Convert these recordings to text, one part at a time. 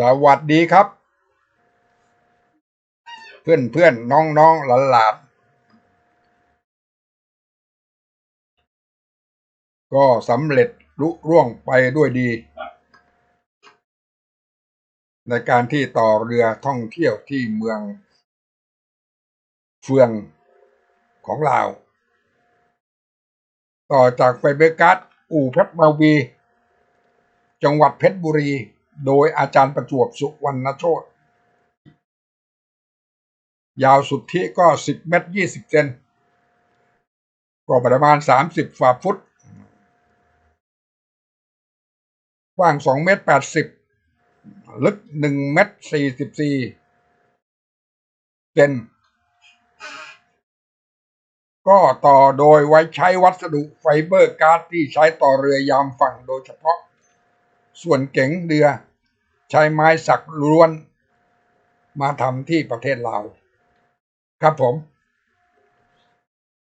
สวัสดีครับ เพื่อนเพื่อนน้องน้องหลานหลานก็สำเร็จลุร่วงไปด้วยดี ในการที่ต่อเรือท่องเที่ยวที่เมือง เฟืองของลาว ต่อจากไฟเบกัสอู่เพชรมาวี จังหวัดเพชรบุรี โดยอาจารย์ประจวบสุวรรณโชตยาวสุดที่ก็สิบเมตรยี่สิบเซนก็ประมาณสามสิบฝ่าฟุตกว้างสองเมตรแปดสิบลึกหนึ่งเมตรสี่สิบสี่เซนก็ต่อโดยไว้ใช้วัสดุไฟเบอร์การ์ดที่ใช้ต่อเรือยามฝั่งโดยเฉพาะ ส่วนเก๋งเรือใช้ไม้สักล้วน มาทำที่ประเทศลาวครับผม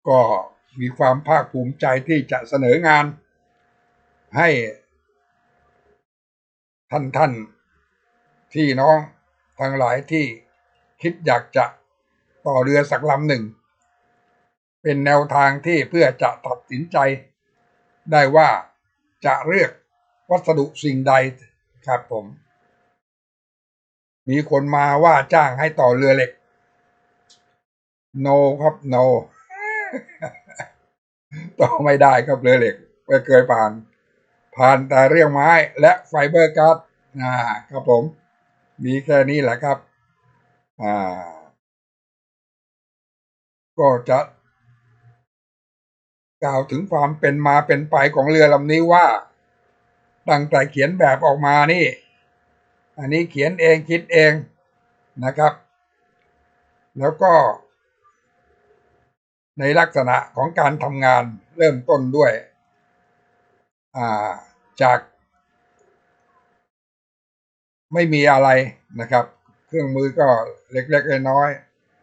ก็มีความภาคภูมิใจที่จะเสนองานให้ท่านท่านที่น้องทั้งหลายที่คิดอยากจะต่อเรือสักลำหนึ่ง เป็นแนวทางที่เพื่อจะตัดสินใจได้ว่าจะเลือก วัสดุสิ่งใดครับผม มีคนมาว่าจ้างให้ต่อเรือเหล็ก no ครับ no ต่อไม่ได้ครับเรือเหล็กไม่เคยผ่าน ผ่านแต่เรื่องไม้และไฟเบอร์การ์ดอ่าครับผม มีแค่นี้แหละครับ อ่า ก็จะกล่าวถึงความเป็นมาเป็นไปของเรือลำนี้ว่า ตั้งแต่เขียนแบบออกมานี่ อันนี้เขียนเองคิดเองนะครับ แล้วก็ ในลักษณะของการทำงานเริ่มต้นด้วยาจาก ไม่มีอะไรนะครับ เครื่องมือก็เล็กๆน้อย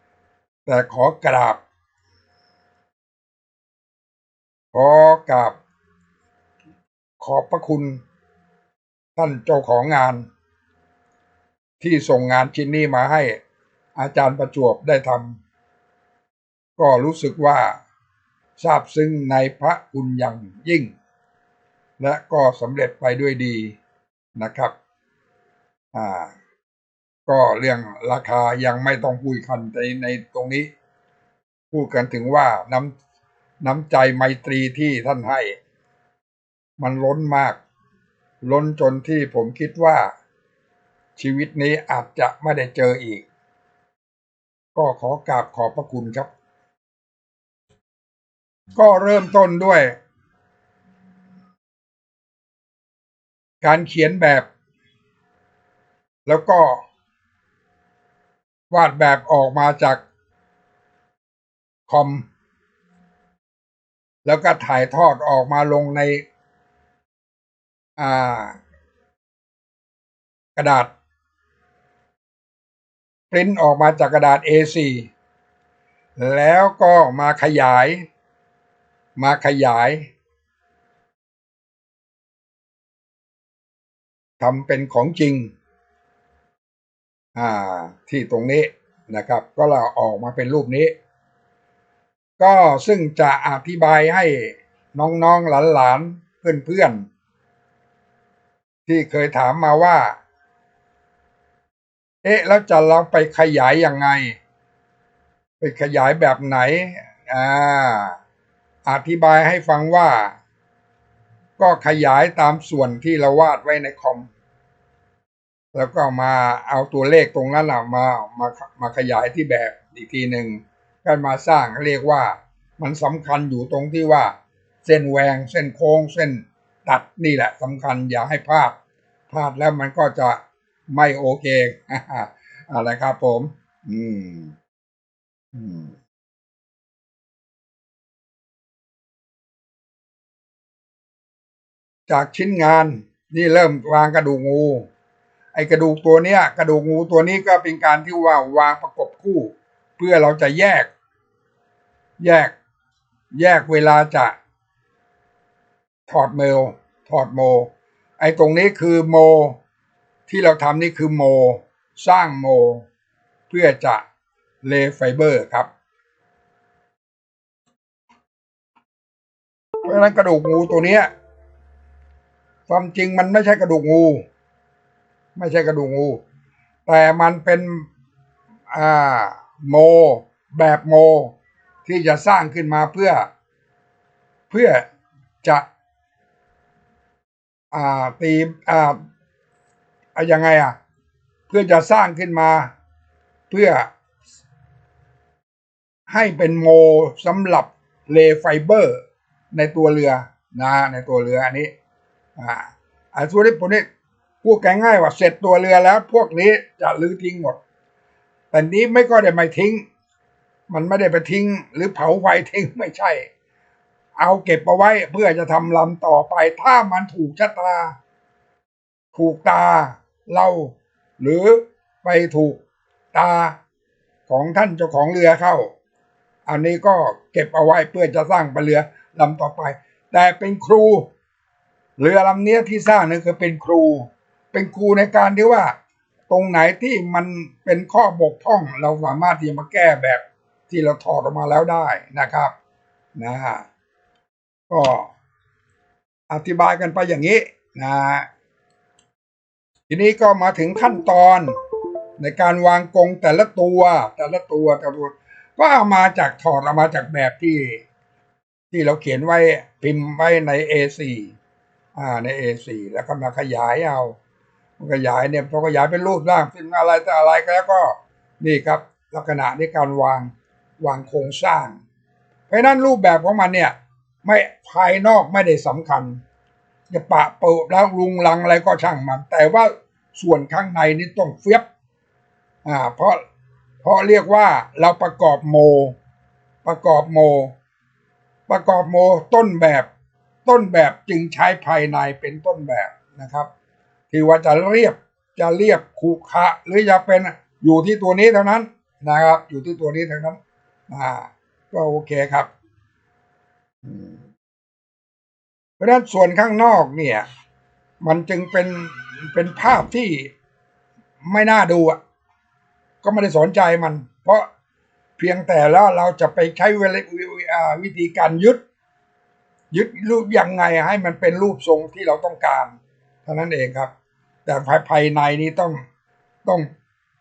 ๆแต่ขอกราบขอกราบขอบพระคุณ ท่านเจ้าของงาน ที่ส่งงานชิ้นนี้มาให้อาจารย์ประจวบได้ทำก็รู้สึกว่าซาบซึ้งในพระคุณอย่างยิ่ง และก็สำเร็จไปด้วยดีนะครับอ่าก็เรื่องราคายังไม่ต้องพูดกันในในตรงนี้ พูดกันถึงว่าน้ำน้ำใจไมตรีที่ท่านให้ มันล้นมาก ล้นจนที่ผมคิดว่า ชีวิตนี้อาจจะไม่ได้เจออีก ก็ขอกราบขอบพระคุณครับ ก็เริ่มต้นด้วย การเขียนแบบ แล้วก็ วาดแบบออกมาจากคอมแล้วก็ถ่ายทอดออกมาลงใน กระดาษปริ้นออกมาจากกระดาษ A4 แล้วก็มาขยาย มาขยายทำเป็นของจริง อ่า ที่ตรงนี้นะครับ ก็เราออกมาเป็นรูปนี้ ก็ซึ่งจะอธิบายให้น้องๆหลานๆเพื่อนๆ ที่เคยถามมาว่า เอ๊ะ แล้วจะเราไปขยายยังไง ไปขยายแบบไหน อ่า อธิบายให้ฟังว่า ก็ขยายตามส่วนที่เราวาดไว้ในคอม แล้วก็มาเอาตัวเลขตรงนั้นมา มา มาขยายที่แบบอีกทีหนึ่งก็มาสร้างเรียกว่า มันสำคัญอยู่ตรงที่ว่า เส้นแหวง เส้นโค้ง เส้น ตัดนี่แหละสำคัญอย่าให้พลาดพลาดแล้วมันก็จะไม่โอเคอะไรครับผม อืม อืมจากชิ้นงานนี่เริ่มวางกระดูกงู ไอกระดูกตัวเนี้ย กระดูกงูตัวนี้ก็เป็นการที่ว่าวางประกบคู่ เพื่อเราจะแยก แยก แยกเวลาจะ ถอดเมล ถอดโม ไอตรงนี้คือโม ที่เราทำนี่คือโม สร้างโม เพื่อจะเลไฟเบอร์ครับ เพราะฉะนั้นกระดูกงูตัวเนี้ยความจริงมันไม่ใช่กระดูกงู ไม่ใช่กระดูกงู แต่มันเป็นอ่าโม แบบโม ที่จะสร้างขึ้นมาเพื่อเพื่อจะ อ่าตีอ่าอะยังไงอะ เพื่อจะสร้างขึ้นมา เพื่อ ให้เป็นโมสำหรับเลไฟเบอร์ ในตัวเรือนะในตัวเรืออันนี้อ่าอันส่วนนี้ผมนี่พูดง่ายๆว่าเสร็จตัวเรือแล้ว พวกนี้จะลื้อทิ้งหมด แต่นี้ไม่ก็ได้ไม่ทิ้ง มันไม่ได้ไปทิ้ง หรือเผาไฟทิ้งไม่ใช่ เอาเก็บเอาไว้เพื่อจะทำลำต่อไป ถ้ามันถูกชะตา ถูกตาเรา หรือไปถูกตาของท่านเจ้าของเรือเข้า อันนี้ก็เก็บเอาไว้เพื่อจะสร้างเป็นเรือลำต่อไป แต่เป็นครู เรือลำนี้ที่สร้างนี่คือเป็นครู เป็นครูในการที่ว่า ตรงไหนที่มันเป็นข้อบกพร่อง เราสามารถที่จะมาแก้แบบที่เราถอดออกมาแล้วได้นะครับ นะฮะ ก็อธิบายกันไปอย่างนี้นะทีนี้ก็มาถึงขั้นตอนในการวางกรงแต่ละตัว แต่ละตัวแต่ละตัวก็เอามาจากถอดออกมาจากแบบที่ ที่เราเขียนไว้พิมพ์ไว้ใน A4 อ่าใน A4 แล้วก็มาขยายเอาขยายเนี่ยพอขยายเป็นรูปร่างเป็นอะไรแต่อะไรก็แล้วก็นี่ครับลักษณะในการวางวางโครงสร้าง เพราะนั้นรูปแบบของมันเนี่ย ไม่ภายนอกไม่ได้สำคัญ จะปะเปิดแล้วลุงลังอะไรก็ช่างมัน แต่ว่าส่วนข้างในนี่ต้องเฟียบอ่าเพราะเพราะเรียกว่าเราประกอบโม ประกอบโม ประกอบโมต้นแบบต้นแบบจึงใช้ภายในเป็นต้นแบบนะครับที่ว่าจะเรียบจะเรียบขรุขะหรือจะเป็นอยู่ที่ตัวนี้เท่านั้นนะครับ อยู่ที่ตัวนี้เท่านั้นอ่าก็โอเคครับ เพราะนั้นส่วนข้างนอกเนี่ย มันจึงเป็นเป็นภาพที่ไม่น่าดูอะ ก็ไม่ได้สนใจมัน เพราะเพียงแต่แล้วเราจะไปใช้เวลาวิธีการยึด ยึดรูปยังไงให้มันเป็นรูปทรงที่เราต้องการเท่านั้นเองครับ แต่ภายภายในนี้ต้องต้อง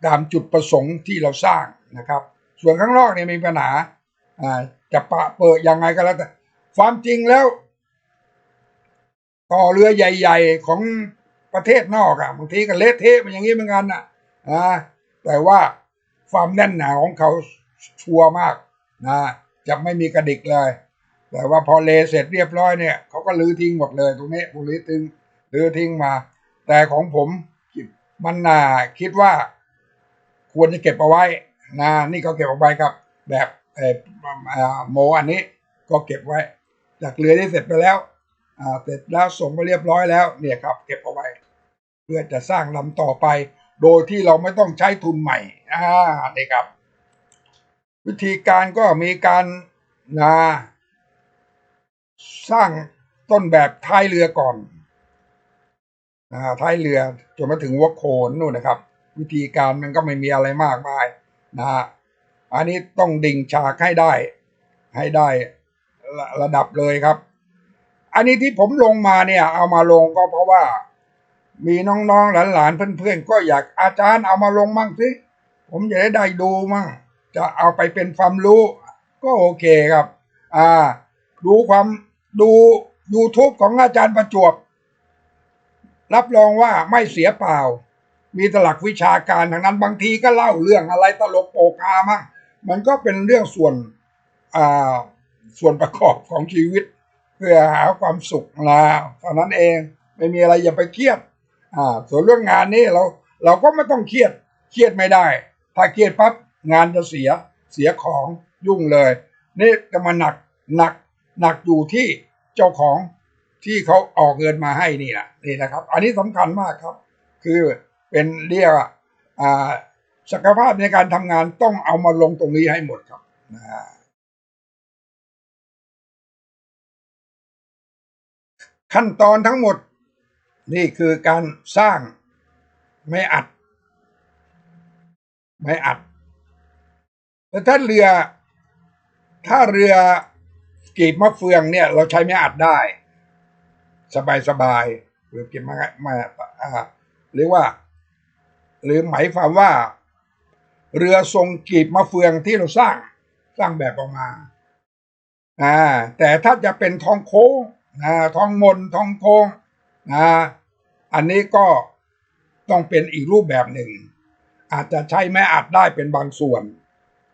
ตามจุดประสงค์ที่เราสร้างนะครับ ส่วนข้างนอกเนี่ยมีปัญหาอ่าจะปะเปิดยังไงก็แล้วแต่ ความจริงแล้ว ต่อเรือใหญ่ ๆ ของประเทศนอกอะบางทีก็เละเทะมันอย่างนี้เหมือนกันนะอ่าแต่ว่าความแน่นหนาของเขาชัวร์มากนะจะไม่มีกระดิกเลย แต่ว่าพอเลเสร็จเรียบร้อยเนี่ยเขาก็ลื้อทิ้งหมดเลยตรงนี้พวกลื้อทิ้งลื้อทิ้งมา แต่ของผมมันน่าคิดว่า ควรจะเก็บเอาไว้นะนี่ก็เก็บเอาไว้ครับ แบบโมอันนี้ก็เก็บไว้ จากเรือที่เสร็จไปแล้วเสร็จแล้วส่งไปเรียบร้อยแล้วเนี่ยครับเก็บเอาไว้ เพื่อจะสร้างลำต่อไป โดยที่เราไม่ต้องใช้ทุนใหม่อ่านี่ครับ วิธีการก็มีการนะสร้างต้นแบบท้ายเรือก่อนอ่าท้ายเรือจนมาถึงหัวโขนนู่นนะครับ วิธีการมันก็ไม่มีอะไรมากมายนะฮะอันนี้ต้องดิ่งฉากให้ได้ให้ได้ ระระดับเลยครับ อันนี้ที่ผมลงมาเนี่ย เอามาลงก็เพราะว่า มีน้องๆหลานๆเพื่อนๆก็อยากอาจารย์เอามาลงมั่งสิผมจะได้ได้ดูมั่งจะเอาไปเป็นความรู้ ก็โอเคครับ อ่า ดูความดู YouTube ของอาจารย์ประจวบ รับรองว่าไม่เสียเปล่า มีตลักวิชาการทางนั้นบางทีก็เล่าเรื่องอะไรตลกโปกฮามั่งมันก็เป็นเรื่องส่วนอ่า ส่วนประกอบของชีวิต เพื่อหาความสุขนะเท่านั้นเองไม่มีอะไรอย่าไปเครียดอ่าส่วนเรื่องงานนี้เราเราก็ไม่ต้องเครียดเครียดไม่ได้ ถ้าเครียดปั๊บงานจะเสียเสียของยุ่งเลย นี่จะมาหนักหนักหนักอยู่ที่เจ้าของที่เขาออกเงินมาให้นี่แหละนี่นะครับ อันนี้สำคัญมากครับ คือเป็นเรียกอ่าศักยภาพในการทำงานต้องเอามาลงตรงนี้ให้หมดครับนะ ขั้นตอนทั้งหมด นี่คือการสร้างไม่อัด ไม่อัดแต่ถ้าเรือ ถ้าเรือกีบมะเฟืองเนี่ย เราใช้ไม่อัดได้ สบายสบายเรือกีบมะมาอ่าหรือว่า หรือหมายความว่า เรือทรงกีบมะเฟืองที่เราสร้างสร้างแบบออกมาอ่าแต่ถ้าจะเป็นทองโค้ง นะทองมนทองโค้งนะอันนี้ก็ต้องเป็นอีกรูปแบบหนึ่ง อาจจะใช้ไม้อัดได้เป็นบางส่วน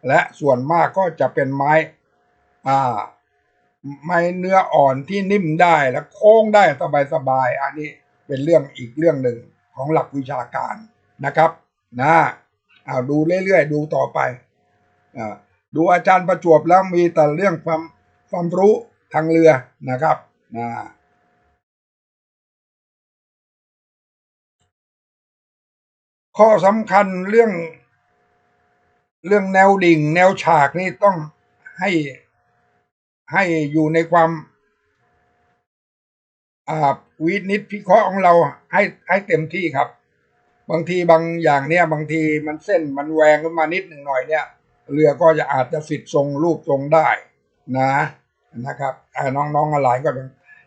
และส่วนมากก็จะเป็นไม้อ่าไม้เนื้ออ่อนที่นิ่มได้และโค้งได้สบายๆอันนี้เป็นเรื่องอีกเรื่องหนึ่งของหลักวิชาการนะครับนะเอาดูเรื่อยๆ ดูต่อไปอ่าดูอาจารย์ประจวบแล้วมีแต่เรื่องความความรู้ทางเรือนะครับ นะข้อสำคัญเรื่อง เรื่องแนวดิ่ง แนวฉากนี่ต้องให้ให้อยู่ในความวินิจพิเคราะห์ของเราให้ให้เต็มที่ครับ บางทีบางอย่างเนี่ย บางทีมันเส้นมันแหวงขึ้นมานิดหนึ่งหน่อยเนี่ย เรือก็จะอาจจะสิทธิ์ทรงรูปทรงได้นะนะครับน้องๆอะไรก็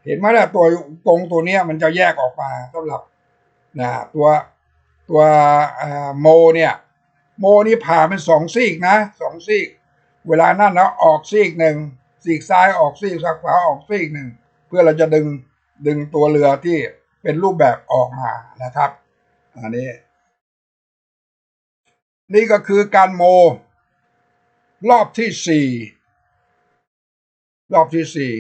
เห็นไหมล่ะตัวตรงตัวเนี้ยมันจะแยกออกมาสำหรับนะตัวตัวโมเนี่ย โมนี่ผ่าเป็นสองซีกนะสองซีก เวลานั่นแล้วออกซีกหนึ่งซีกซ้ายออกซีกขวาออกซีกหนึ่งเพื่อเราจะดึงดึงตัวเรือที่เป็นรูปแบบออกมานะครับ อันนี้ นี่ก็คือการโม รอบที่สี่รอบที่สี่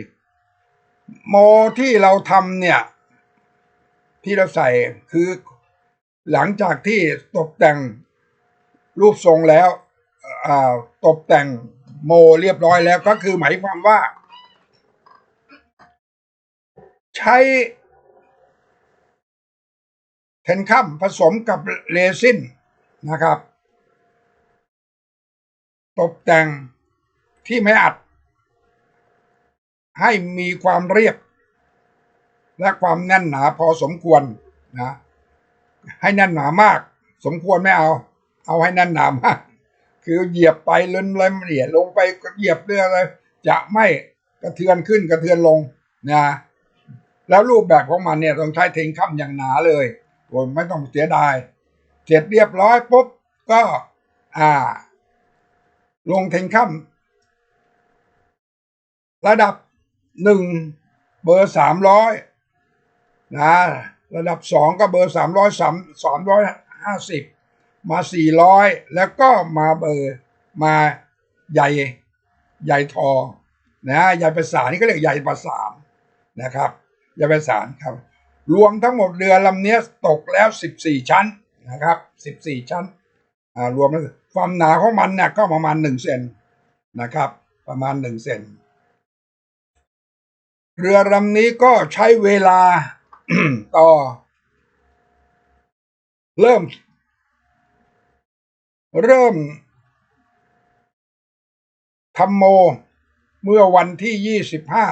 โมที่เราทำเนี่ย ที่เราใส่คือหลังจากที่ตกแต่งรูปทรงแล้วตกแต่งโมเรียบร้อยแล้วก็คือหมายความว่า ใช้เทนคัมผสมกับเรซินนะครับ ตกแต่งที่ไม่อัด ให้มีความเรียบ และความแน่นหนาพอสมควรนะให้แน่นหนามาก สมควรไม่เอา เอาให้แน่นหนามาก คือเหยียบไปเล่นเลยเหยียดลงไปก็เหยียบเรื่อยเลยจะไม่กระเทือนขึ้นกระเทือนลงนะแล้วรูปแบบของมันเนี่ยต้องใช้เทงค่ำอย่างหนาเลยโดไม่ต้องเสียดายเสร็จเรียบร้อยปุ๊บก็อ่า ลงเทงค่ำระดับ หนึ่งเบอร์สามร้อยนะระดับสองก็เบอร์สามร้อยสามสามร้อยห้าสิบมาสี่ร้อยแล้วก็มาเบอร์มาใหญ่ใหญ่ทอนะใหญ่ประสานนี่ก็เรียกใหญ่ประสานนะครับใหญ่ประสานครับ รวมทั้งหมดเรือลำนี้ตกแล้วสิบสี่ชั้นนะครับสิบสี่ชั้นอ่ารวมแล้วความหนาของมันเนี่ยก็ประมาณหนึ่งเซนนะครับ ประมาณหนึ่งเซน เรือลำนี้ก็ใช้เวลาต่อ เริ่ม เริ่มทำโม เมื่อวันที่ยี่สิบห้า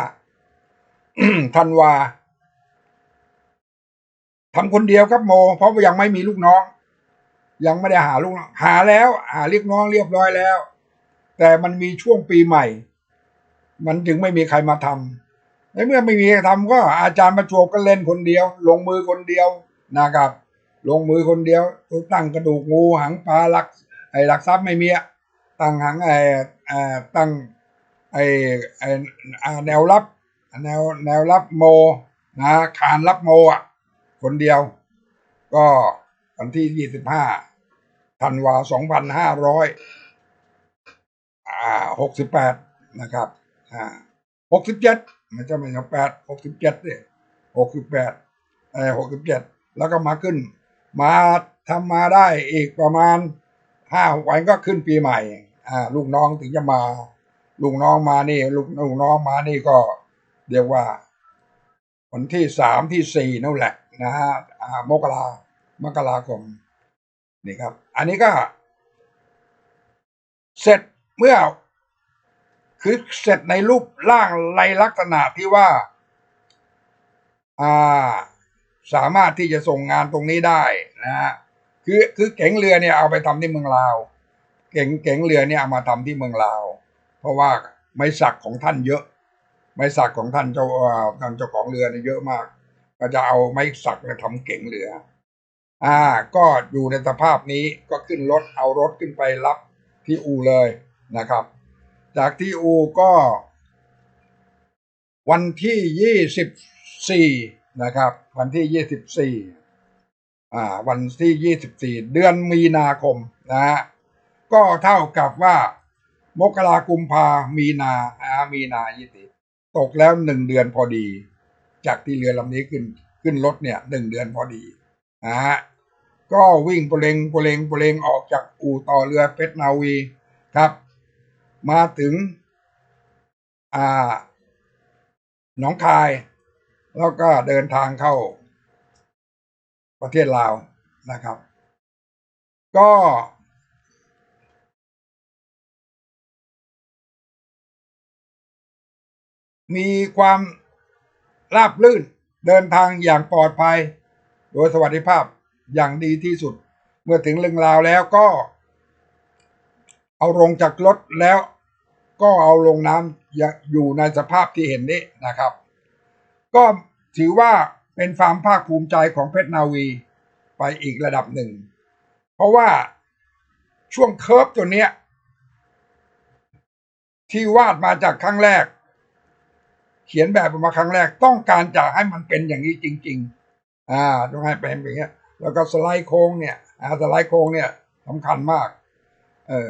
ธันวาทำคนเดียวครับโม เพราะยังไม่มีลูกน้อง ยังไม่ได้หาลูกน้องหาแล้ว หาเรียกน้องเรียบร้อยแล้ว แต่มันมีช่วงปีใหม่ มันจึงไม่มีใครมาทำ ในเมื่อไม่มีทำก็อาจารย์ประจวบก็เล่นคนเดียว ลงมือคนเดียวนะครับ ลงมือคนเดียวตั้งกระดูกงูหางปลาลักไอ้ลักทรัพย์ไม่มีตั้งหางไอ้ตั้งไอ้ไอ้แนวรับแนวแนวรับโมนะคานรับโมอะคนเดียว ก็วันที่ยี่สิบห้าธันวาสองพันห้าร้อยหกสิบแปดนะครับอ่าหกสิบเจ็ด ไม่ใช่ไม่ใช่แปดหกสิบเจ็ดเนี่ยหกสิบแปดเออหกสิบเจ็ดแล้วก็มาขึ้น มาทำมาได้อีกประมาณห้าวันก็ขึ้นปีใหม่ อ่า ลูกน้องถึงจะมา ลูกน้องมานี่ ลูกลูกน้องมานี่ก็เรียกว่าวันที่สามที่สี่นั่นแหละนะฮะอ่ามกรามกราคมนี่ครับ อันนี้ก็ เสร็จเมื่อ คือเสร็จในรูปร่างในลักษณะที่ว่าอ่าสามารถที่จะส่งงานตรงนี้ได้นะฮะคือคือเก๋งเรือเนี่ยเอาไปทำที่เมืองลาวเก๋งเก๋งเรือเนี่ยเอามาทำที่เมืองลาว เพราะว่าไม้สักของท่านเยอะ ไม้สักของท่านเจ้าเอ่อท่านเจ้าของเรือเนี่ยเยอะมาก ก็จะเอาไม้สักมาทำเก๋งเรือ อ่า ก็อยู่ในสภาพนี้ก็ขึ้นรถเอารถขึ้นไปรับที่อูเลยนะครับ จากที่อูก็ วันที่ยี่สิบสี่นะครับ วันที่ยี่สิบสี่อ่า วันที่ยี่สิบสี่เดือนมีนาคมนะฮะก็เท่ากับว่ามกรากุมภามีนาอามีนายี่สิบตกแล้วหนึ่งเดือนพอดี จากที่เรือลำนี้ขึ้นขึ้นรถเนี่ยหนึ่งเดือนพอดีนะฮะก็วิ่งปเลงปเลงปเลงออกจากอู่ต่อเรือเพชรนาวีครับ มาถึงอ่าหนองคาย แล้วก็เดินทางเข้าประเทศลาวนะครับ ก็ มีความราบลื่นเดินทางอย่างปลอดภัย โดยสวัสดิภาพอย่างดีที่สุด เมื่อถึงเรื่องราวแล้วก็ เอาลงจากรถแล้ว ก็เอาลงน้ำอยู่ในสภาพที่เห็นนี้นะครับ ก็ถือว่าเป็นความภาคภูมิใจของเพชรนาวีไปอีกระดับหนึ่ง เพราะว่าช่วงเคิร์ฟตัวเนี้ย ที่วาดมาจากครั้งแรก เขียนแบบออกมาครั้งแรกต้องการจะให้มันเป็นอย่างนี้จริง ๆ อ่าต้องให้เป็นอย่างเงี้ย แล้วก็สไลด์โค้งเนี่ยอ่าสไลด์โค้งเนี่ยสำคัญมาก เออ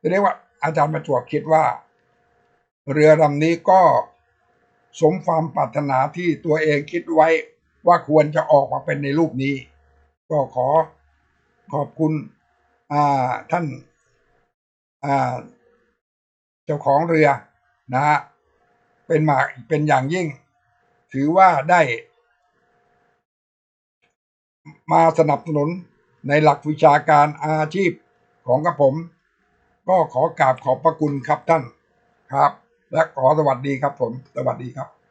จะเรียกว่าอาจารย์ประจวบคิดว่า เรือลำนี้ก็สมความปรารถนาที่ตัวเองคิดไว้ว่าควรจะออกมาเป็นในรูปนี้ ก็ขอขอบคุณท่านาเจ้าของเรือนะฮะเป็นมาเป็นอย่างยิ่ง ถือว่าได้ มาสนับสนุนในหลักวิชาการอาชีพของกระผม ก็ขอกราบขอบพระคุณครับท่านครับ และขอสวัสดีครับผม สวัสดีครับ